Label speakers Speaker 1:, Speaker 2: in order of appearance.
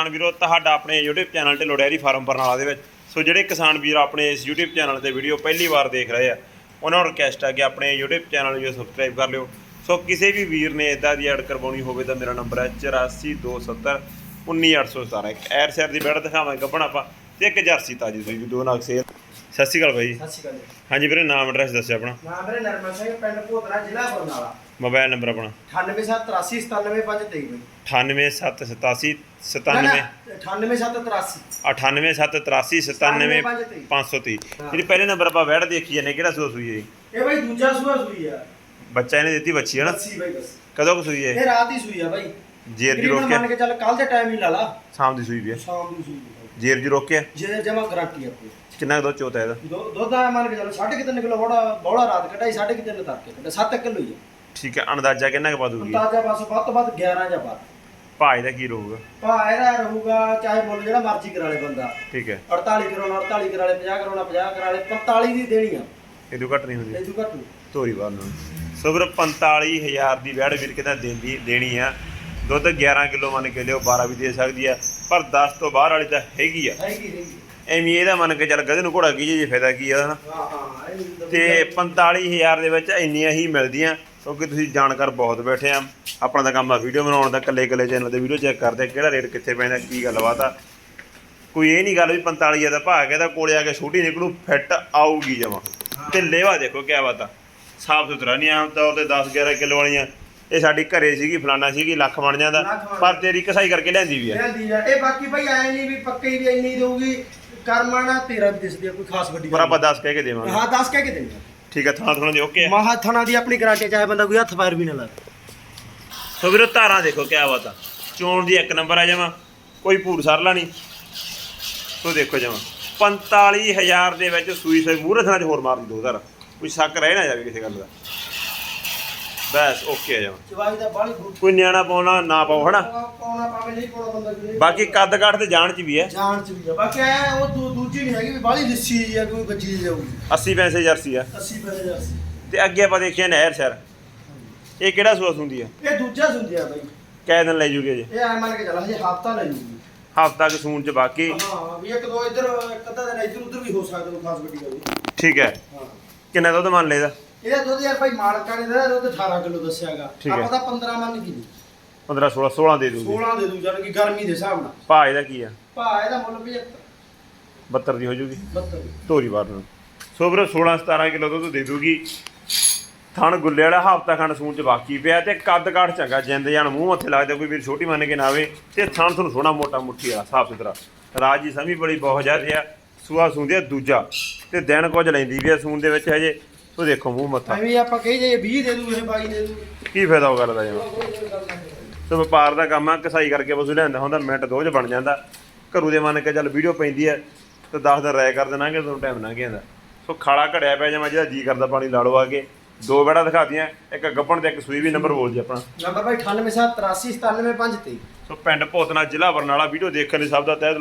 Speaker 1: ਕਿਸਾਨ ਵੀਰੋ ਤੁਹਾਡਾ ਆਪਣੇ YouTube channel Dhillon dairy farm Barnala ਦੇ ਵਿੱਚ। ਸੋ ਜਿਹੜੇ ਕਿਸਾਨ ਵੀਰ ਆਪਣੇ ਇਸ YouTube ਚੈਨਲ ਤੇ ਵੀਡੀਓ ਪਹਿਲੀ ਵਾਰ ਦੇਖ ਰਹੇ ਆ ਉਹਨਾਂ ਨੂੰ ਰਿਕਵੈਸਟ ਹੈ ਕਿ ਆਪਣੇ YouTube ਚੈਨਲ ਨੂੰ ਸਬਸਕ੍ਰਾਈਬ ਕਰ ਲਿਓ। ਸੋ ਕਿਸੇ ਵੀ ਵੀਰ ਨੇ ਇਦਾਂ ਦੀ ਐਡ ਕਰਵਾਉਣੀ ਹੋਵੇ ਤਾਂ ਮੇਰਾ ਨੰਬਰ ਹੈ 8427 19817 ਇੱਕ ਐਰ ਸੈਰ ਦੀ ਬੈੜ ਦਿਖਾਵਾਂਗੇ ਗੱਬਣ ਆਪਾਂ ਤੇ ਇੱਕ ਜਰਸੀ ਤਾਜੀ ਸੂਈ ਦੋ ਨਾਗ ਸੇਲ। ਸਤਿ ਸ਼੍ਰੀ ਅਕਾਲ ਬਾਈ।
Speaker 2: ਸਤਿ ਸ਼੍ਰੀ ਅਕਾਲ।
Speaker 1: ਹਾਂਜੀ ਵੀਰੇ ਨਾਮ ਐਡਰੈਸ ਦੱਸਿਓ ਆਪਣਾ।
Speaker 2: ਨਾਮ ਮੇਰੇ ਨਰਮਲ ਸਿੰਘ ਪਿੰਡ ਭੋਤਰਾ ਜ਼ਿਲ੍ਹਾ ਬਰਨਾਲਾ।
Speaker 1: ਮੋਬਾਈਲ ਨੰਬਰ ਆਪਣਾ।
Speaker 2: 9873897523 ਬਈ।
Speaker 1: 98787
Speaker 2: ਨਾ,
Speaker 1: 97
Speaker 2: ਨਾ, 98783
Speaker 1: 98783 530 ਜਿਹੜੀ ਪਹਿਲੇ ਨੰਬਰ ਆਪਾਂ ਵੈੜ ਦੇਖੀ ਜਾਂਦੇ ਕਿਹੜਾ ਸੂਆ ਸੂਈ ਹੈ?
Speaker 2: ਇਹ ਬਈ ਦੂਜਾ ਸੂਆ ਸੂਈ ਆ।
Speaker 1: ਬੱਚਾ ਇਹਨੇ ਦਿੱਤੀ ਬੱਚੀ ਹੈ ਨਾ
Speaker 2: ਲੱਸੀ ਬਈ ਬਸ।
Speaker 1: ਕਦੋਂ ਕੁ ਸੂਈ ਹੈ?
Speaker 2: ਇਹ ਰਾਤ ਹੀ ਸੂਈ ਆ ਬਈ।
Speaker 1: ਜੇਰ ਜੀ ਰੋਕ
Speaker 2: ਮੰਨ
Speaker 1: ਕੇ
Speaker 2: ਕੇ ਚੱਲ ਕੱਲ ਦੇ ਟਾਈਮ ਹੀ ਲਾ ਲਾ।
Speaker 1: ਸ਼ਾਮ ਦੀ ਸੂਈ ਵੀ ਹੈ।
Speaker 2: ਸ਼ਾਮ ਦੀ ਸੂਈ।
Speaker 1: ਜੇਰ ਜੀ ਰੋਕ ਕੇ।
Speaker 2: ਜੇ ਜਮਾ ਗਾਰੰਟੀ ਆ ਕੋਈ
Speaker 1: ਕਿੰਨਾ ਕੁ ਦੁੱਧ ਚੋਤਾ ਇਹਦਾ?
Speaker 2: ਦੁੱਧ ਆ ਮੰਨ ਕੇ ਚੱਲ 3.5 ਕਿਲੋ ਬੋੜਾ ਬੋੜਾ ਰਾਤ ਕਢਾਈ 3.5 ਕਿਲੋ ਤੱਕ ਕੇ ਕੱਢਿਆ 7 ਕਿਲੋ ਹੀ ਆ।
Speaker 1: ਠੀਕ ਹੈ ਅੰਦਾਜ਼ਾ ਕਿੰਨਾ ਕੁ ਪਾ ਦੂਗੀ
Speaker 2: ਤਾਜ਼ਾ ਬਸ ਵੱਧ ਤੋਂ ਵੱਧ 11 ਜਾਂ ਬਾਅਦ
Speaker 1: ਭਾਅ ਦਾ ਕੀ ਰਹੂਗਾ?
Speaker 2: ਭਾ ਇਹਦਾ ਰਹੂਗਾ ਚਾਹੇ ਮੁੱਲ ਜਿਹੜਾ ਮਰਜ਼ੀ ਕਰਾ ਲੇ ਬੰਦਾ।
Speaker 1: ਠੀਕ ਹੈ।
Speaker 2: 48 ਕਰਾਉਣਾ 48 ਕਰਾ ਲੇ 50 ਕਰਾਉਣਾ 50 ਕਰਾ ਲੇ 45 ਦੀ ਦੇਣੀ ਆ।
Speaker 1: ਇਹ ਤੋਂ ਘੱਟ ਨਹੀਂ ਹੁੰਦੀ।
Speaker 2: ਇਹ ਤੋਂ ਘੱਟ ਨਹੀਂ।
Speaker 1: ਧੋਰੀ ਬਾਰ ਨੂੰ। ਸੋ ਵੀਰ 45000 ਦੀ ਵੈੜ ਵੀਰ ਕਿਤਾ ਦੇਂਦੀ ਦੇਣੀ ਆ। ਦੁੱਧ 11 ਕਿਲੋ ਮੰਨ ਕੇ ਲਿਓ 12 ਵੀ ਦੇ ਸਕਦੀ ਆ। ਪਰ 10 ਤੋਂ ਬਾਹਰ ਵਾਲੀ ਤਾਂ ਹੈਗੀ ਆ।
Speaker 2: ਹੈਗੀ ਹੈਗੀ।
Speaker 1: ਐਵੇਂ ਇਹਦਾ ਮੰਨ ਕੇ ਚੱਲ ਗਧੇ ਨੂੰ ਘੋੜਾ ਕੀ ਜੇ ਫਾਇਦਾ ਕੀ ਆ ਹਨਾ?
Speaker 2: ਹਾਂ ਹਾਂ
Speaker 1: ਤੇ 45000 ਦੇ ਵਿੱਚ ਇੰਨੀਆਂ ਹੀ ਮਿਲਦੀਆਂ। ਕਿਉਂਕਿ ਤੁਸੀਂ ਜਾਣਕਾਰ ਬਹੁਤ ਬੈਠੇ ਆ। ਆਪਣਾ ਤਾਂ ਕੰਮ ਆ ਵੀਡੀਓ ਬਣਾਉਣ ਦਾ ਕੱਲੇ ਕੱਲੇ ਚੈਨਲ ਤੇ ਵੀਡੀਓ ਚੈੱਕ ਕਰਦੇ ਆ, ਕਿਹੜਾ ਰੇਟ ਕਿੱਥੇ ਪੈਂਦਾ ਕੀ ਗੱਲਬਾਤ ਆ। ਕੋਈ ਇਹ ਨਹੀਂ ਗੱਲ ਵੀ 45000 ਦਾ ਭਾਅ ਹੈ ਤਾਂ ਕੋਲੇ ਆ ਕੇ ਛੋਟੀ ਨਿਕਲੂ ਫਿੱਟ ਆਊਗੀ ਜਮਾ। ਤੇ ਲੇਵਾ ਦੇਖੋ ਕਿਆ ਬਾਤ ਆ। ਸਾਫ਼ ਸੁਥਰਾ ਨਹੀਂ ਆਮ ਤੌਰ ਤੇ 10 11 ਕਿਲੋ ਵਾਲੀਆਂ। ਇਹ ਸਾਡੀ ਘਰੇ ਸੀਗੀ ਫਲਾਨਾ ਸੀਗੀ ਲੱਖ ਬਣ ਜਾਂਦਾ। ਪਰ ਤੇਰੀ ਕਸਾਈ ਕਰਕੇ ਲਿਆਂਦੀ ਵੀ ਆ।
Speaker 2: ਇਹ ਬਾਕੀ ਭਾਈ ਐ ਨਹੀਂ ਵੀ ਪੱਕੇ ਵੀ ਇੰਨੀ ਦੇਊਗੀ। ਕਰਮਾਣਾ ਤੇਰਾ ਦਿਸਦੀ ਕੋਈ ਖਾਸ ਵੱਡੀ
Speaker 1: ਪਰ ਆਪਾਂ 10 ਕਹਿ ਕੇ ਦੇਵਾਂਗੇ।
Speaker 2: ਹਾਂ 10 ਕਹਿ ਕੇ ਦੇਣੀ
Speaker 1: ਠੀਕ ਹੈ ਥਾਣਾ ਥਾਣਾ ਦੇ ਓਕੇ
Speaker 2: ਮਹਾ ਥਣਾ ਦੀ ਆਪਣੀ ਗਾਰੰਟੀ ਚਾਹੇ ਬੰਦਾ ਕੋਈ ਹੱਥ ਪੈਰ ਵੀ ਨਾ ਲਾਵੇ।
Speaker 1: ਸੋ ਵੀਰੋ ਧਾਰਾਂ ਦੇਖੋ ਕਿਆ ਬਾਤ ਆ। ਚੋਣ ਦੀ ਇੱਕ ਨੰਬਰ ਆ ਜਾਵਾਂ ਕੋਈ ਭੂਰ ਸਰਲਾ ਨਹੀਂ। ਸੋ ਦੇਖੋ ਜਾਵਾਂ 45000 ਦੇ ਵਿੱਚ ਸੂਈ ਸੂਈ ਮੂਹਰੇ ਥਾਂ 'ਚ ਹੋਰ ਮਾਰ ਦੀ ਦੋ ਧਾਰ ਕੋਈ ਸ਼ੱਕ ਰਹਿ ਨਾ ਜਾਵੇ ਕਿਸੇ ਗੱਲ ਦਾ। ਬਸ ਓਕੇ ਆ।
Speaker 2: ਚਵਾਈ ਦਾ ਬਾਲੀ ਫੂਟ
Speaker 1: ਕੋਈ ਨਿਆਣਾ ਪਾਉਣਾ ਨਾ ਪਾਓ ਹਨਾ?
Speaker 2: ਪਾਉਣਾ ਪਾਵੇ ਨਹੀਂ ਪਾਉਣਾ ਬੰਦਾ ਕੋਈ
Speaker 1: ਬਾਕੀ ਕੱਦ ਕਾਠ ਤੇ ਜਾਣ 'ਚ ਵੀ ਹੈ।
Speaker 2: ਜਾਣ ਚ ਵੀ ਆ। ਬਾਕੀ ਐ ਉਹ ਦੂ- ਦੂਜੀ ਨਹੀਂ ਹੈਗੀ ਵੀ ਬਾਲੀ ਲਿੱਸੀ ਜੀ ਆ ਕੋਈ ਬੱਜੀ ਜੀ ਜਾਊਗੀ।
Speaker 1: 80 ਪੈਸੇ ਜਰਸੀ ਆ।
Speaker 2: 80 ਪੈਸੇ ਜਰਸੀ।
Speaker 1: ਤੇ ਅੱਗੇ ਆਪਾਂ ਦੇਖਿਆ ਨਹਿਰ ਸਰ। ਇਹ ਕਿਹੜਾ ਸੂਆ ਹੁੰਦੀ ਆ?
Speaker 2: ਇਹ ਦੂਜਾ ਸੁੰਦੀ ਆ ਬਾਈ।
Speaker 1: ਕੈ ਦਿਨ ਲੈ ਜੂਗੇ ਜੀ।
Speaker 2: ਇਹ ਐ ਮੰਨ ਕੇ ਚੱਲ ਹਜੇ ਹਫਤਾ ਲੈ ਜੂਗੀ।
Speaker 1: ਹਫਤਾ ਕੁ ਸੂਣ 'ਚ ਬਾਕੀ।
Speaker 2: ਹਾਂ ਵੀ ਇੱਕ ਦੋ ਇੱਧਰ ਇੱਕ ਅੱਧਾ ਦਿਨ ਇੱਧਰ ਉੱਧਰ ਵੀ ਹੋ ਸਕਦਾ ਕੋਈ ਖਾਸ ਗੱਲ। ਨਹੀਂ
Speaker 1: ਠੀਕ ਹੈ।
Speaker 2: ਹਾਂ।
Speaker 1: ਕਿੰਨਾ ਦੁੱਧ ਮੰਨ ਲਏਦਾ
Speaker 2: ਇਹਦਾ ਦੁੱਧ ਯਾਰ ਭਾਈ ਮਾਲਕਾਂ ਨੇ ਦਾ ਦੁੱਧ 18 ਕਿਲੋ ਦੱਸਿਆਗਾ।
Speaker 1: ਠੀਕ ਹੈ।
Speaker 2: ਆਪਾਂ ਤਾਂ 15 ਮੰਨ ਕੀ
Speaker 1: 15 16 16 ਦੇ ਦੂਗੇ
Speaker 2: 16 ਦੇ ਦੂ ਜਾਨ ਕਿ ਗਰਮੀ ਦੇ ਹਿਸਾਬ ਨਾਲ।
Speaker 1: ਭਾਅ ਇਹਦਾ ਕੀ ਆ?
Speaker 2: ਭਾ ਇਹਦਾ ਮੁੱਲ 75
Speaker 1: 72 ਦੀ ਹੋ ਜੂਗੀ।
Speaker 2: 72
Speaker 1: ਧੋਰੀ ਵਾਰ ਨੂੰ। ਸੋ ਵੀਰੋ 16 17 ਕਿਲੋ ਦੁੱਧ ਦੇ ਦੂਗੀ ਥਣ ਗੁੱਲੇ ਵਾਲਾ ਹਫਤਾ ਖੰਡ ਸੂਣ ਚ ਬਾਕੀ ਪਿਆ ਤੇ ਕੱਦ ਕਾਠ ਚੰਗਾ ਜਿੰਦ ਜਾਨ ਮੂੰਹ ਮੱਥੇ ਲੱਗਦਾ ਕੋਈ ਵੀਰ ਛੋਟੀ ਮੰਨ ਕੇ ਨਾ ਆਵੇ ਤੇ ਥਣ ਤੁਹਾਨੂੰ ਸੋਹਣਾ ਮੋਟਾ ਮੁੱਠੀ ਵਾਲਾ ਸਾਫ਼ ਸੁਥਰਾ। ਰਾਜ ਦੀ ਸਮੀ ਬੜੀ ਬਹੁਤ ਜ਼ਿਆਦਾ ਆ ਸੂਆ ਸੂੰਦੇ ਆ ਦੂਜਾ। ਤੇ ਦਿਨ ਕੁਝ ਲੈਂਦੀ ਵੀ ਆ ਸੂਣ ਦੇ ਵਿੱਚ ਹਜੇ। ਸੋ ਦੇਖੋ ਮੂੰਹ ਮੱਥਾ।
Speaker 2: ਐਵੇਂ ਆਪਾਂ ਕਹੀ ਜਾਈਏ 20 ਦੇ ਦੂ ਇਹ 22 ਦੇ ਦੂ
Speaker 1: ਕੀ ਫਾਇਦਾ ਉਹ ਗੱਲ ਦਾ ਜਮਾ? ਤੇ ਵਪਾਰ ਦਾ ਕੰਮ ਆ ਕਸਾਈ ਕਰਕੇ ਪਸ਼ੂ ਲਿਆਂਦਾ ਹੁੰਦਾ ਮਿੰਟ ਦੋ ਚ ਬਣ ਜਾਂਦਾ। ਘਰੂ ਦੇ ਮੰਨ ਕੇ ਚੱਲ ਵੀਡੀਓ ਪੈਂਦੀ ਐ ਤੇ 10 ਦਿਨ ਰਾਇ ਕਰ ਦੇਣਾਗੇ ਤੁਹਾਨੂੰ ਟਾਈਮ ਲੰਘ ਜਾਂਦਾ। ਸੋ ਖਾਲਾ ਘੜਿਆ ਪਿਆ ਜਮਾ ਜਿਹਦਾ ਜੀ ਕਰਦਾ ਪਾਣੀ ਲਾ ਲਓ ਆ ਕੇ। ਦੋ ਬੈੜਾ ਦਿਖਾਤੀਆਂ ਇੱਕ ਗੱਪਣ ਤੇ ਇੱਕ ਸੂਈ ਵੀ ਨੰਬਰ ਬੋਲ ਜੀ ਆਪਣਾ।
Speaker 2: ਨੰਬਰ ਭਾਈ 98 783 97 5
Speaker 1: ਸੋ ਪਿੰਡ ਭੋਤਨਾ ਜ਼ਿਲ੍ਹਾ ਬਰਨਾਲਾ ਵੀਡੀਓ ਦੇਖਣ ਲਈ ਸਭ ਦਾ ਤਹਿ ਦਿਲੋਂ